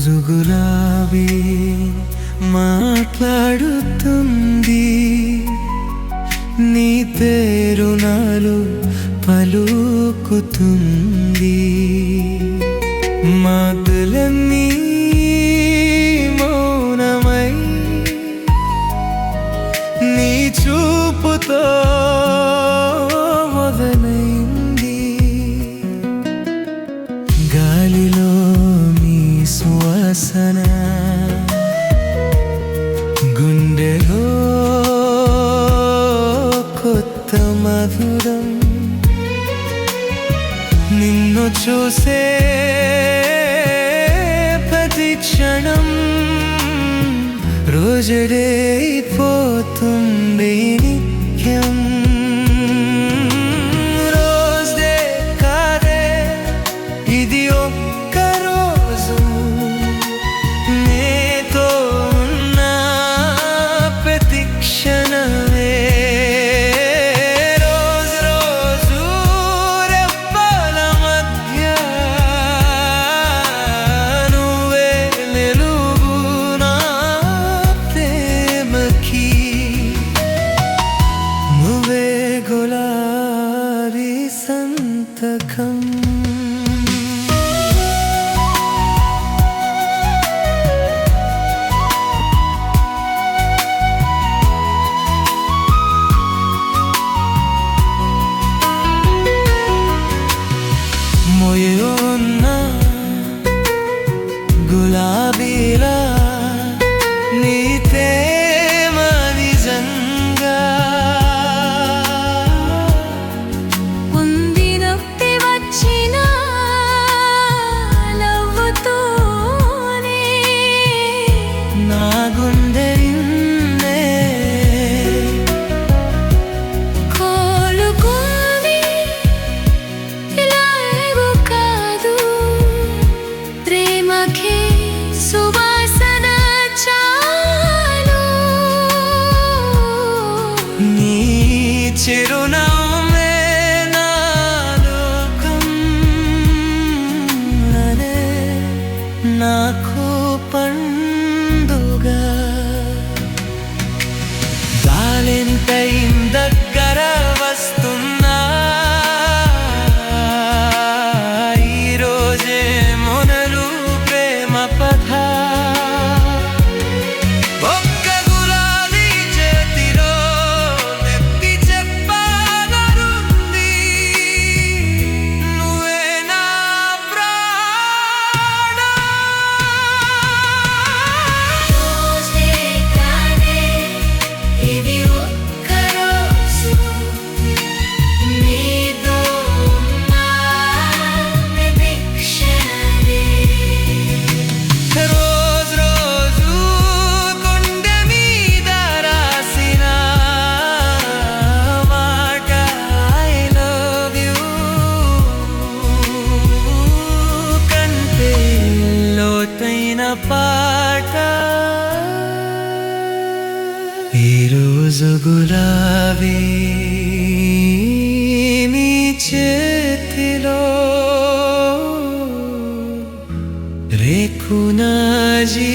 రోజు మాట్లాడుతుంది. నీ పేరు నాలు పలుకుతుంది. నిన్ను చూసే ప్రతి క్షణం రోజుడే పోతుంది గులాబీ నీ చేతిలో రేఖునా జీ